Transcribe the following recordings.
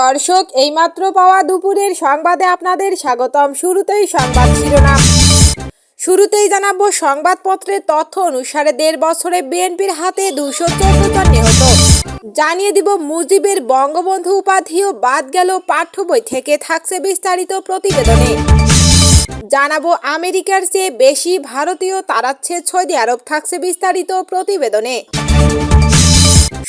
দর্শক, এইমাত্র পাওয়া দুপুরের সংবাদে আপনাদের স্বাগতম। শুরুতেই সংবাদ শিরোনাম। শুরুতেই জানাব সংবাদপত্রের তথ্য অনুসারে দেড় বছরে বিএনপির হাতে দুশো চোদ্দ জন নিহত। জানিয়ে দিব মুজিবের বঙ্গবন্ধু উপাধিও বাদ গেল পাঠ্য বই থেকে, থাকছে বিস্তারিত প্রতিবেদনে। জানাব আমেরিকার চেয়ে বেশি ভারতীয় তারাচ্ছে সৌদি আরব থাকছে বিস্তারিত প্রতিবেদনে।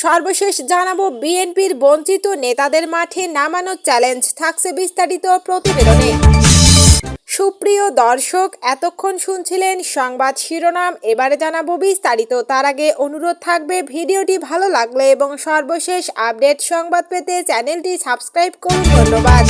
সর্বশেষ জানাব, বিএনপির বঞ্চিত নেতাদের মাঠে নামানোর চ্যালেঞ্জ থাকছে বিস্তারিত প্রতিবেদনে। সুপ্রিয় দর্শক, এতক্ষণ শুনছিলেন সংবাদ শিরোনাম, এবারে জানাব বিস্তারিত। তার আগে অনুরোধ থাকবে, ভিডিওটি ভালো লাগলে এবং সর্বশেষ আপডেট সংবাদ পেতে চ্যানেলটি সাবস্ক্রাইব করুন, ধন্যবাদ।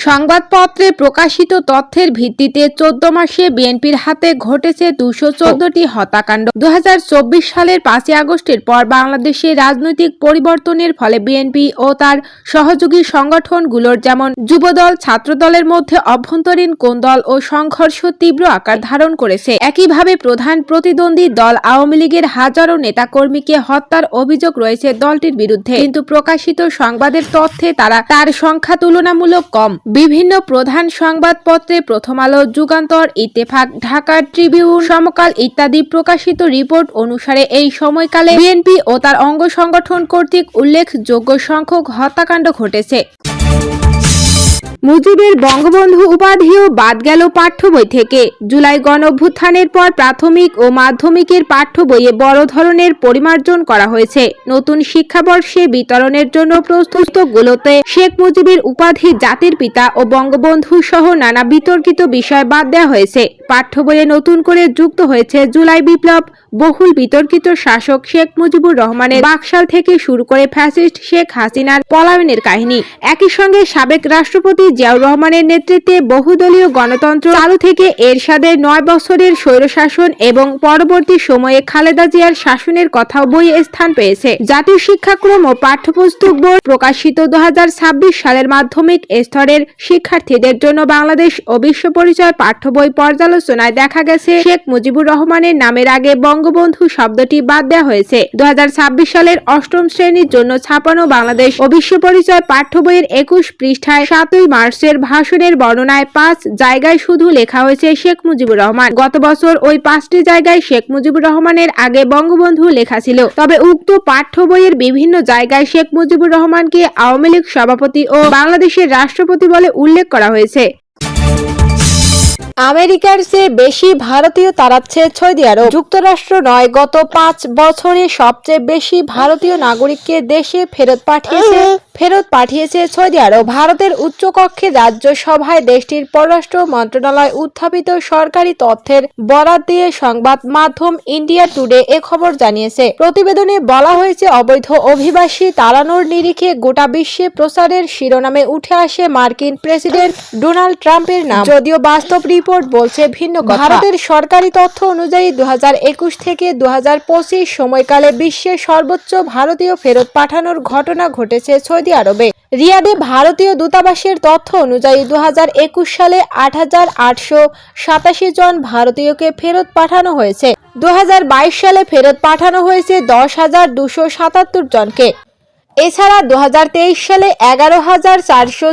সংবাদপত্রে প্রকাশিত তথ্যের ভিত্তিতে চোদ্দ মাসে বিএনপির হাতে ঘটেছে দুশো চোদ্দটি হত্যাকাণ্ড। দু হাজার চব্বিশ সালের পাঁচই আগস্টের পর বাংলাদেশে রাজনৈতিক পরিবর্তনের ফলে বিএনপি ও তার সহযোগী সংগঠনগুলোর যেমন যুবদল, ছাত্রদলের মধ্যে অভ্যন্তরীণ কোন্দল ও সংঘর্ষ তীব্র আকার ধারণ করেছে। একইভাবে প্রধান প্রতিদ্বন্দ্বী দল আওয়ামী লীগের হাজারো নেতাকর্মীকে হত্যার অভিযোগ রয়েছে দলটির বিরুদ্ধে। কিন্তু প্রকাশিত সংবাদের তথ্যে তারা তার সংখ্যা তুলনামূলক কম। বিভিন্ন প্রধান সংবাদপত্রে প্রথম আলো, যুগান্তর, ইত্তেফাক ঢাকা ট্রিবিউন, সমকাল ইত্যাদি প্রকাশিত রিপোর্ট অনুসারে এই সময়কালে বিএনপি ও তার অঙ্গ সংগঠন কর্তৃক উল্লেখযোগ্য সংখ্যক হত্যাকাণ্ড ঘটেছে। মুজিবের বঙ্গবন্ধু উপাধিও বাদ গেল পাঠ্য বই থেকে। জুলাই গণঅভ্যুত্থানের পর প্রাথমিক ও মাধ্যমিকের পাঠ্য বইয়ে বড় ধরনের পরিমার্জন করা হয়েছে। নতুন শিক্ষাবর্ষে বিতরণের জন্য প্রস্তুতগুলোতে শেখ মুজিবের উপাধি জাতির পিতা ও বঙ্গবন্ধু সহ নানা বিতর্কিত বিষয় বাদ দেওয়া হয়েছে। পাঠ্য বইয়ে নতুন করে যুক্ত হয়েছে জুলাই বিপ্লব বহুল বিতর্কিত শাসক শেখ মুজিবুর রহমানের বাকশাল থেকে শুরু করে ফ্যাসিস্ট শেখ হাসিনার পলায়নের কাহিনী। একই সঙ্গে সাবেক রাষ্ট্রপতি জিয়াউর রহমানের নেতৃত্বে বহুদলীয় গণতন্ত্র চালু থেকে এরশাদের নয় বছরের স্বৈরশাসন এবং পরবর্তী সময়ে খালেদা জিয়ার শাসনের কথাও বইয়ে স্থান পেয়েছে। জাতীয় শিক্ষাক্রম ও পাঠ্যপুস্তক বোর্ড প্রকাশিত দু হাজার ছাব্বিশ সালের মাধ্যমিক স্তরের শিক্ষার্থীদের জন্য বাংলাদেশ ও বিশ্ব পরিচয় পাঠ্য বই পর্যালোচনায় দেখা গেছে শেখ মুজিবুর রহমানের নামের আগে বঙ্গবন্ধু শব্দটি বাদ দেওয়া হয়েছে। দু হাজার ছাব্বিশ সালের অষ্টম শ্রেণির জন্য ছাপানো বাংলাদেশ ও বিশ্ব পরিচয় পাঠ্য বইয়ের একুশ পৃষ্ঠায় সাতই মার্চের ভাষণের বর্ণনায় পাঁচ জায়গায় শুধু লেখা হয়েছে শেখ মুজিবুর রহমান। গত বছর ওই পাঁচটি জায়গায় শেখ মুজিবুর রহমানের আগে বঙ্গবন্ধু লেখা ছিল। তবে উক্ত পাঠ্য বইয়ের বিভিন্ন জায়গায় শেখ মুজিবুর রহমানকে আওয়ামী লীগ সভাপতি ও বাংলাদেশের রাষ্ট্রপতি বলে উল্লেখ করা হয়েছে। আমেরিকার চেয়ে বেশি ভারতীয় তাড়াচ্ছে সৌদি আরব। যুক্তরাষ্ট্র নয়, গত পাঁচ বছরে সবচেয়ে বেশি ভারতীয় নাগরিককে দেশে ফেরত পাঠিয়েছে ফেরত পাঠিয়েছে সৌদি আরব। ভারতের উচ্চকক্ষে রাজ্যসভায় দেশটির পররাষ্ট্র মন্ত্রণালয় উত্থাপিত সরকারি তথ্যের বরাত দিয়ে সংবাদ মাধ্যম ইন্ডিয়া টুডে এ খবর জানিয়েছে। প্রতিবেদনে বলা হয়েছে, অবৈধ অভিবাসী তাড়ানোর নিরিখে গোটা বিশ্বে প্রচারের শিরোনামে উঠে আসে মার্কিন প্রেসিডেন্ট ডোনাল্ড ট্রাম্পের নাম। যদিও বাস্তব রিপোর্ট বলছে ভিন্ন ভারতের সরকারি তথ্য অনুযায়ী দু থেকে দু সময়কালে বিশ্বের সর্বোচ্চ ভারতীয় ফেরত পাঠানোর ঘটনা ঘটেছে সৌদি আরবে। রিয়াদে ভারতীয় দূতাবাসের তথ্য অনুযায়ী দু সালে আট হাজার আটশো সাতাশি জন ভারতীয়কে ফেরত পাঠানো হয়েছে। দু হাজার বাইশ সালে ফেরত পাঠানো হয়েছে দশ হাজার দুশো সাতাত্তর জনকে। এছাড়া দু হাজার তেইশ সালে এগারো হাজার চারশো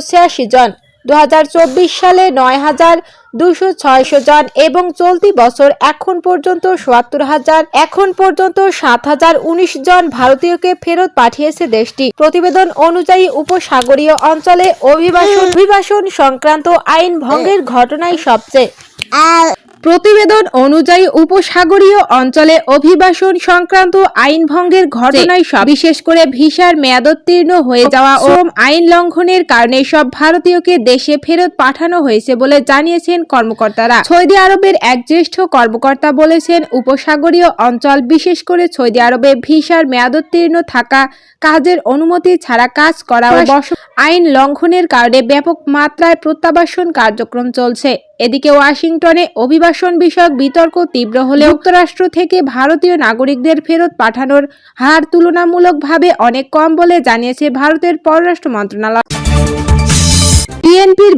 জন দু হাজার চব্বিশ সালে নয় হাজার দুশো ছয়শো জন এবং চলতি বছর এখন পর্যন্ত সোয়াত্তর হাজার, এখন পর্যন্ত সাত হাজার উনিশ জন ভারতীয়কে ফেরত পাঠিয়েছে দেশটি। প্রতিবেদন অনুযায়ী উপসাগরীয় অঞ্চলে অভিবাসন অভিবাসন সংক্রান্ত আইন ভঙ্গের ঘটনাই সবচেয়ে। প্রতিবেদন অনুযায়ী উপসাগরীয় অঞ্চলে অভিবাসন সংক্রান্ত আইন ভঙ্গের ঘটনায় সব বিশেষ করে ভিসার মেয়াদোত্তীর্ণ হয়ে যাওয়া ও আইন লঙ্ঘনের কারণে সব ভারতীয়কে দেশে ফেরত পাঠানো হয়েছে বলে জানিয়েছেন কর্মকর্তারা। সৌদি আরবের এক জ্যেষ্ঠ কর্মকর্তা বলেছেন উপসাগরীয় অঞ্চল বিশেষ করে সৌদি আরবে ভিসার মেয়াদোত্তীর্ণ থাকা কাজের অনুমতি ছাড়া কাজ করা বস আইন লঙ্ঘনের কারণে ব্যাপক মাত্রায় প্রত্যাবাসন কার্যক্রম চলছে। এদিকে ওয়াশিংটনে অভিবাসন বিষয়ক বিতর্ক তীব্র হলে যুক্তরাষ্ট্র থেকে ভারতীয় নাগরিকদের ফেরত পাঠানোর হার তুলনামূলকভাবে অনেক কম বলে জানিয়েছে ভারতের পররাষ্ট্র মন্ত্রণালয়।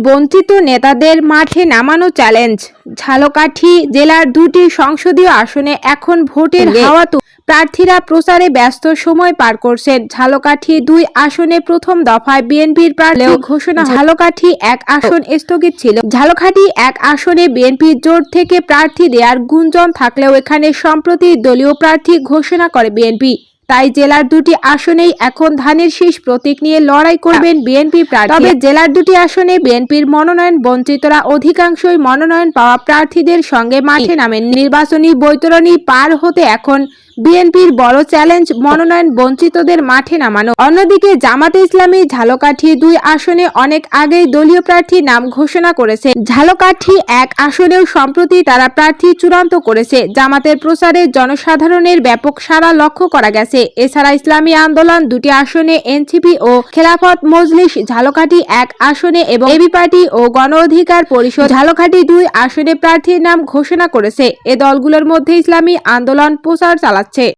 বঞ্চিত নেতাদের মাঠে নামানো চ্যালেঞ্জ। ঝালকাঠি জেলার দুটি সংসদীয় আসনে এখন ভোটের হাওয়া প্রার্থীরা প্রচারে ব্যস্ত সময় পার করছেন। ঝালকাঠি দুই আসনে প্রথম দফায় বিএনপির প্রার্থী ঘোষণা ঝালকাঠি এক আসন স্থগিত ছিল। ঝালকাঠি এক আসনে বিএনপির জোট থেকে প্রার্থী দেওয়ার গুঞ্জন থাকলেও এখানে সম্প্রতি দলীয় প্রার্থী ঘোষণা করে বিএনপি। তাই জেলার দুটি আসনেই এখন ধানের শীষ প্রতীক নিয়ে লড়াই করবেন বিএনপি প্রার্থী। তবে জেলার দুটি আসনে বিএনপির মনোনয়ন বঞ্চিতরা অধিকাংশই মনোনয়ন পাওয়া প্রার্থীদের সঙ্গে মাঠে নামেন। নির্বাচনী বৈতরণী পার হতে এখন বিএনপির বড় চ্যালেঞ্জ, মনোনয়ন বঞ্চিতদের মাঠে নামানো। অন্যদিকে জামাতে ইসলামী ঝালকাঠি দুই আসনে অনেক আগেই দলীয় প্রার্থী নাম ঘোষণা করেছে। ঝালকাঠি এক আসনেও সম্প্রতি তারা প্রার্থী চূড়ান্ত করেছে। জামাতের প্রচারে জনসাধারণের ব্যাপক সারা লক্ষ্য করা গেছে। এছাড়া ইসলামী আন্দোলন দুটি আসনে এনসিপি ও খেলাফত মজলিস, ঝালকাঠি এক আসনে এবং এবি পার্টি ও গণ অধিকার পরিষদ, ঝালকাঠি দুই আসনে প্রার্থীর নাম ঘোষণা করেছে। এ দলগুলোর মধ্যে ইসলামী আন্দোলন প্রচার চালাচ্ছে। trệ